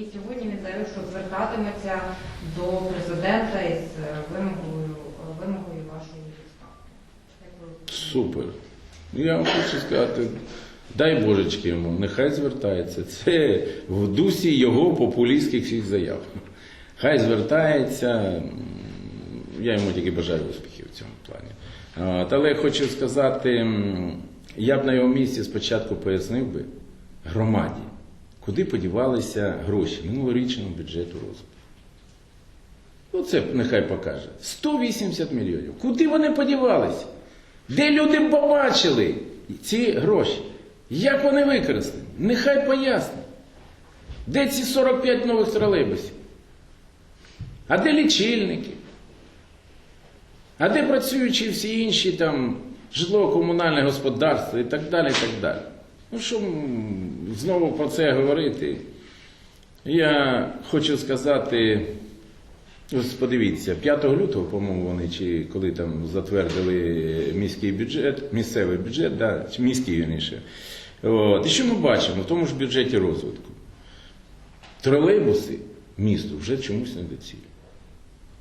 І сьогодні він заявив, що звертатиметься до президента із е, вимогою, вимогою вашої відставки. Супер. Ну, Я вам хочу сказати, дай божечки йому, нехай звертається. Це в дусі його популістських всіх заяв. Хай звертається. Я йому тільки бажаю успіхів в цьому плані. От, Але хочу сказати, я б на його місці спочатку пояснив би громаді, куди подівалися гроші минулорічного бюджету розвитку. Ну, це нехай покаже. 180 мільйонів. Куди вони подівалися? Де люди побачили ці гроші? Як вони використані? Нехай пояснить. Де ці 45 нових тролейбусів? А де лічильники? А де працюючі всі інші там житлово-комунальне господарство і так далі, і так далі. Ну що знову про це говорити? Я хочу сказати, ось подивіться, 5 лютого, по-моєму, вони чи коли там затвердили міський бюджет, місцевий бюджет, да, чи міський вірніше. От. І що ми бачимо в тому ж бюджеті розвитку? Тролейбуси місту вже чомусь не доцілюють.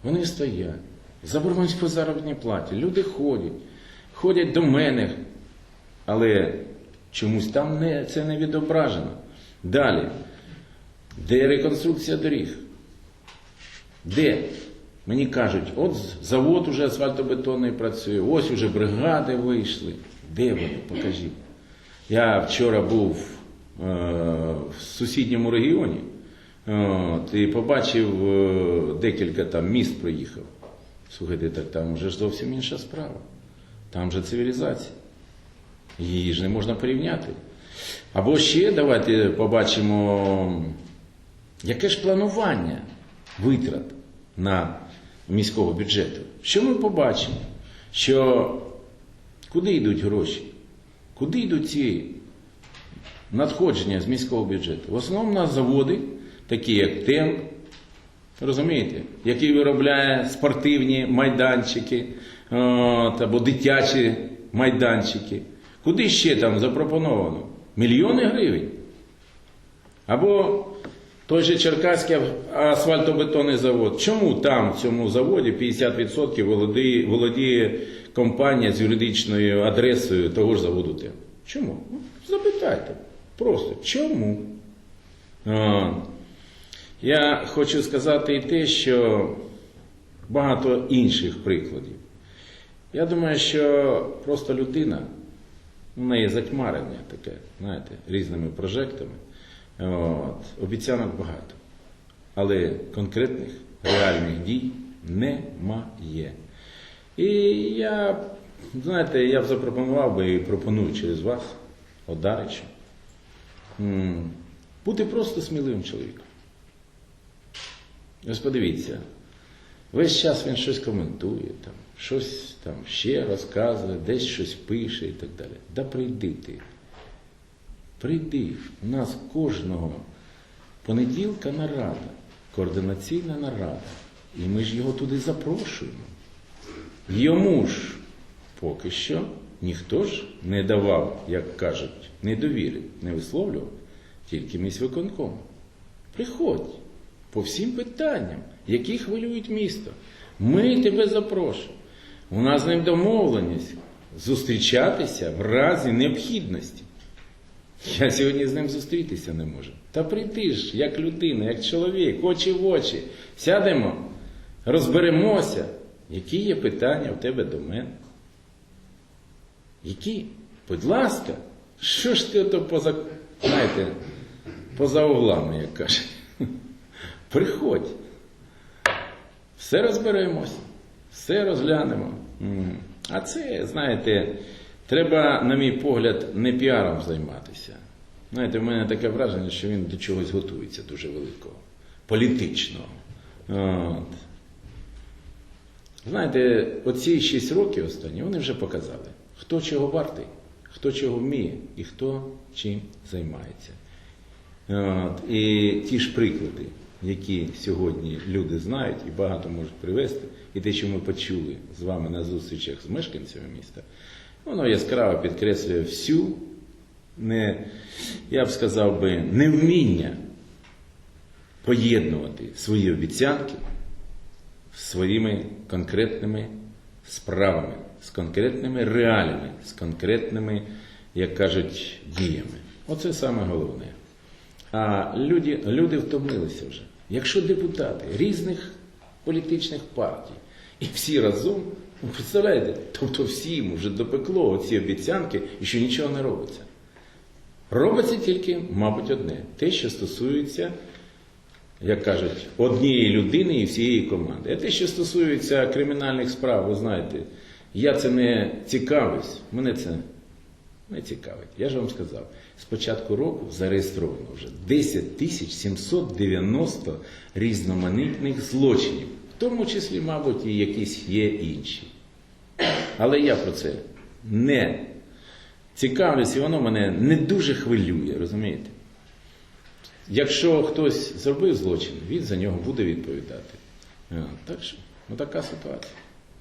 Вони стоять, заборгованість по заробітній платі, люди ходять, ходять до мене, але чомусь там не, це не відображено. Далі, де реконструкція доріг? Де? Мені кажуть, от завод уже асфальтобетонний працює, ось уже бригади вийшли. Де вони? Покажіть. Я вчора був е, в сусідньому регіоні от, і побачив е, декілька там міст проїхав. Слухайте, так там вже ж зовсім інша справа. Там же цивілізація. Її ж не можна порівняти. Або ще давайте побачимо, яке ж планування витрат на міського бюджету. Що ми побачимо? Що куди йдуть гроші? Куди йдуть ці надходження з міського бюджету? В основному на заводи, такі як ТЕМП, розумієте, який виробляє спортивні майданчики або дитячі майданчики. Куди ще там запропоновано? Мільйони гривень. Або той же Черкаський асфальтобетонний завод. Чому там, в цьому заводі, 50% володіє, володіє компанія з юридичною адресою того ж заводу ТЕМ? Чому? Ну, запитайте. Просто чому? А, я хочу сказати і те, що багато інших прикладів. Я думаю, що просто людина, у неї затьмарення таке, знаєте, різними прожектами. От, обіцянок багато. Але конкретних реальних дій немає. І я, знаєте, я б запропонував би і пропоную через вас, Одаричу, бути просто сміливим чоловіком. Ось подивіться, весь час він щось коментує, там, щось там ще розказує, десь щось пише і так далі. Да прийди ти. Прийди, у нас кожного понеділка нарада, координаційна нарада, і ми ж його туди запрошуємо. Йому ж поки що ніхто ж не давав, як кажуть, недовіри, не висловлював, тільки міськвиконком. Приходь по всім питанням, які хвилюють місто. Ми тебе запрошуємо. У нас з ним домовленість зустрічатися в разі необхідності. Я сьогодні з ним зустрітися не можу. Та прийди ж, як людина, як чоловік, очі в очі. Сядемо, розберемося, які є питання в тебе до мене. Які? Будь ласка, що ж ти то поза, знаєте, поза углами, як кажуть. Приходь. Все розберемось, все розглянемо. А це, знаєте, треба, на мій погляд, не піаром займатися. Знаєте, в мене таке враження, що він до чогось готується дуже великого, політичного. От. Знаєте, оці 6 років останні вони вже показали, хто чого вартий, хто чого вміє і хто чим займається. От. І ті ж приклади, які сьогодні люди знають і багато можуть привести, і те, що ми почули з вами на зустрічах з мешканцями міста, воно яскраво підкреслює всю, не, я б сказав би, невміння поєднувати свої обіцянки своїми конкретними справами, з конкретними реаліями, з конкретними, як кажуть, діями. Оце саме головне. А люди, люди втомилися вже. Якщо депутати різних політичних партій і всі разом, ну, представляєте, тобто всім вже допекло оці обіцянки і що нічого не робиться. Робиться тільки, мабуть, одне те, що стосується, як кажуть, однієї людини і всієї команди. А те, що стосується кримінальних справ, ви знаєте, я це не цікавлюсь, мене це не цікавить. Я ж вам сказав, з початку року зареєстровано вже 10 тисяч 790 різноманітних злочинів, в тому числі, мабуть, і якісь є інші. Але я про це не цікавлюсь, і воно мене не дуже хвилює, розумієте? Якщо хтось зробив злочин, він за нього буде відповідати. Так що, ну така ситуація.